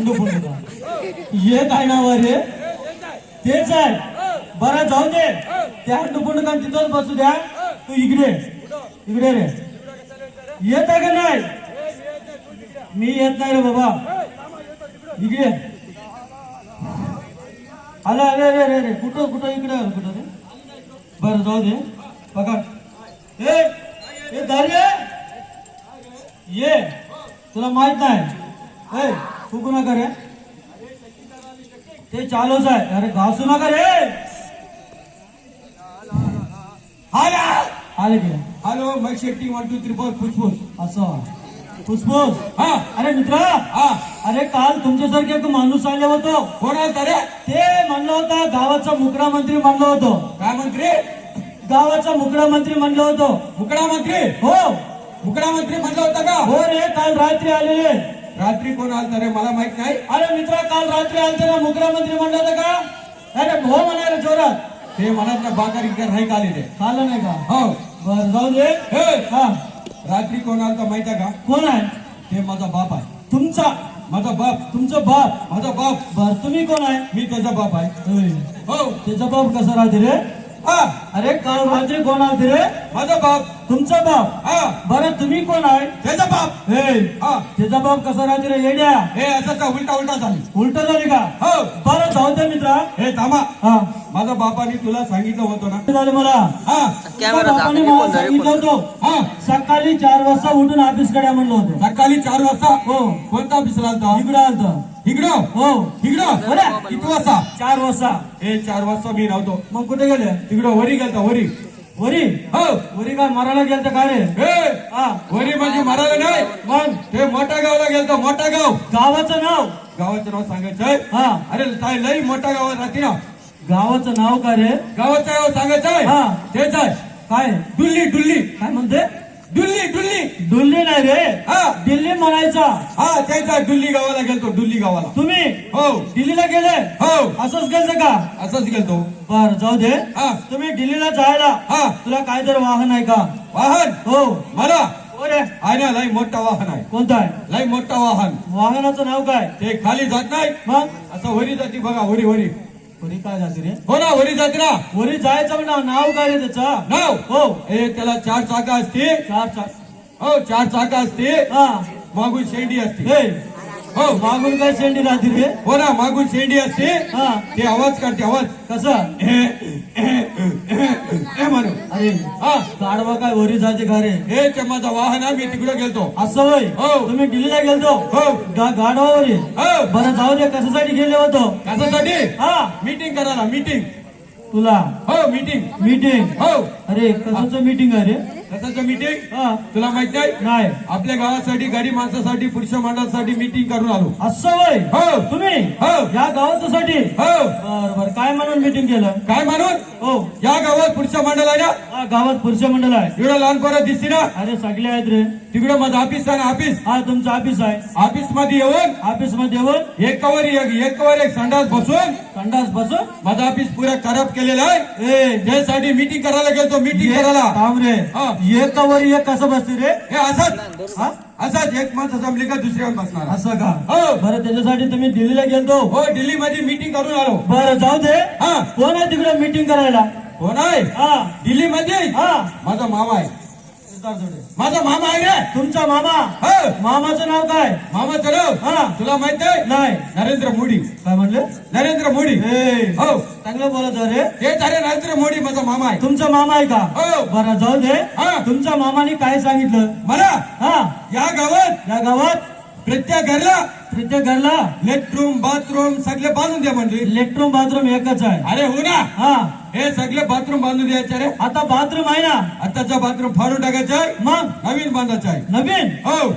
सांगू पण हे काय नाव रे? तेच आहे. बरं जाऊ दे. त्या अंडू तिथंच बसू द्या. तू इकडे इकडे रे. येत आहे का नाही? मी येत नाही रे बाबा. इकडे आला अरे अरे अरे अरे कुठं कुठं इकडे आलं कुठं रे? बरं जाऊ दे. बघा. ए दारी ये. तुला माहीत नाही. फुकू नका रे ते चालूच आहे. अरे घासू नका रे आला की हॅलो मग Shetty one two three four फुसफुस असं फुसफुस हा अरे मित्रा. हा. अरे काल तुमच्यासारखे एक माणूस आले होतो. कोण आलता रे? ते म्हणलं होता गावाचा मुकडा मंत्री म्हणलं होतं. काय मंत्री? गावाचा मुकडा मंत्री म्हणलं होतं. मुकडा मंत्री? हो. मुकडा मंत्री म्हणलं होता का? हो रे काल रात्री आलेले. रात्री कोण आलता रे? मला माहीत नाही. अरे मित्रा काल रात्री आलते ना मुकडा मंत्री म्हणलं का? अरे हो म्हणा रे जोरात. ते म्हणत ना बाकारी नाही का आले ते खाल्लं नाही का? हो. बर जाऊ दे. हे. हा. रात्री कोण आलता माहीत आहे का? कोण आहे? ते माझा बाप आहे. तुमचा? माझा बाप. तुमचं बाप? माझा बाप. बर तुम्ही कोण आहे? मी त्याचा बाप आहे. होय. हो. त्याचा बाप कसा राहते रे? हा अरे काल रात्री कोण आलते रे? माझा बाप. तुमचा बाप? हा. बरं तुम्ही कोण आहे? त्याचा बाप. हे हा. त्याचा बाप कसा राहते रे? येड्या. हे असं का उलटा उलटा झाली. उलट झाली का? हो. बरं जाऊ दे मित्रा. हे थांबा. हा. माझा बापाने तुला सांगितलं होतं ना. झालं मला. हा. कॅमेरा बापाने मला कोण सांगितलं होतं. हा. सकाळी चार वाजता उठून ऑफिसकडे म्हणलं होतं. सकाळी चार वाजता? हो. कोणता ऑफिसला आलता? इकडं आलत. इकडं हो इकडं बरं. किती वाजता चार वाजता हे चार वाजता मी नव्हतो मग कुठे गेले? तिकडं वरी गेलता वरी. वरी? हो वरी काय मरायला गेलत का रे? हे हा. वरी म्हणजे मारायला नाही. मग? ते मोठ्या गावाला गेलतो मोठा गाव गावाचं नाव? गावाचं नाव सांगायचंय? हा. अरे काय लई मोठा गावात राहते ना. गावाचं नाव काय रे? गावाचं नाव सांगायचंय? हा. तेच आहे. काय? डुल्ली डुल्ली. काय म्हणते? डुल्ली डुल्ली. दिल्ली नाही रे. हा. दिल्ली म्हणायचा. हा आहे डुल्ली गावाला गेलतो डुल्ली गावाला. तुम्ही हो. दिल्लीला गेले? हो. असंच गेलं का? असंच गेलतो. बर जाऊ दे. हा. तुम्ही दिल्लीला जायला. हा. तुला काय तर वाहन आहे का? वाहन? हो. मला? हो आहे ना लई मोठा वाहन आहे. कोणतं आहे? लई मोठा वाहन. वाहनाचं नाव काय? ते खाली जात नाही. मग? असं वरी जाती बघा वरी वरी. वरी काय जाते रे? हो ना वरी जाते ना. वरी जायचं म्हणा नाव काय रे त्याचं? नाव? हो. हे त्याला चार चाका असते. चार चार हो चार चाका असते. हा. मागून शेंडी असते. हे. मागून काय शेंडी राहते रे? हो ना मागून शेंडी असते. हा. ते आवाज काढते आवाज. कसं? म्हणून अरे हा. गाडवा काय वरी जाते का रे? हे ते माझा वाहन आहे मी तिकडे गेलतो. असं होय? हो. तुम्ही दिल्लीला गेलतो? हो. गा- गाढवावरी हो. बरं जाऊ दे कशासाठी गेले होतो? कशासाठी? हा. मीटिंग करायला मीटिंग तुला? हो मीटिंग मीटिंग हो. अरे कशाचं मीटिंग आहे रे? कशाचं मीटिंग तुला माहीत नाही नाही. आपल्या गावासाठी गाडी माणसासाठी पुरुष मंडळासाठी मीटिंग करून आलो. असं होय? हो. तुम्ही? हो. या गावासाठी हो. बर बर. काय म्हणून मीटिंग केलं? काय म्हणून? हो. या गावात पुरुष मंडळ आहे ना? गावात पुरुष मंडळ आहे. एवढं लहान पोरं दिसते ना? अरे सगळे आहेत रे. तिकडं माझं ऑफिस आहे ना ऑफिस हा तुमचं ऑफिस आहे. ऑफिसमध्ये येऊन ऑफिसमध्ये येऊन? एक कवर एक एक कवर एक संडास बसून संडास बसून? माझं ऑफिस पुरा खराब केलेलं आहे. ए त्यासाठी मीटिंग करायला गेलतो मीटिंग करायला. काम रे हा. एक कवर एक कसं बसते रे? हे असंच. हा? असंच. एक माणसं जमली का दुसऱ्यावर बसणार? असं का? हो. बरं त्याच्यासाठी तुम्ही दिल्लीला गेलतो. हो दिल्ली मध्ये मीटिंग करून आलो. बरं जाऊ दे. हा. कोण आहे तिकडे मीटिंग करायला? कोण आहे? हा. दिल्ली मध्ये हा. माझा मामा आहे. माझा मामा आहे रे. तुमचा मामा. हो. मामाचं नाव काय? मामा चलो हा. तुला माहीत आहे? नाही. नरेंद्र मोदी. काय म्हणले? नरेंद्र मोदी. हो. चांगलं बोलत रे. हे झाले नरेंद्र मोदी माझा मामा आहे. तुमचा मामा आहे का? हो. बरं जाऊ दे. हा. तुमच्या मामाने काय सांगितलं? मला? हा. या गावात? या गावात? प्रत्येक घरला? प्रत्येक घरला? लेटरूम बाथरूम सगळे बांधून द्या म्हणजे लेट्रूम बाथरूम एकच आहे. अरे हो ना. हा. हे सगळे बाथरूम बांधून द्यायचे. रे आता बाथरूम आहे ना. आताचा बाथरूम फाडून टाकायचं आहे. मग नवीन बांधायचं आहे. नवीन? हो.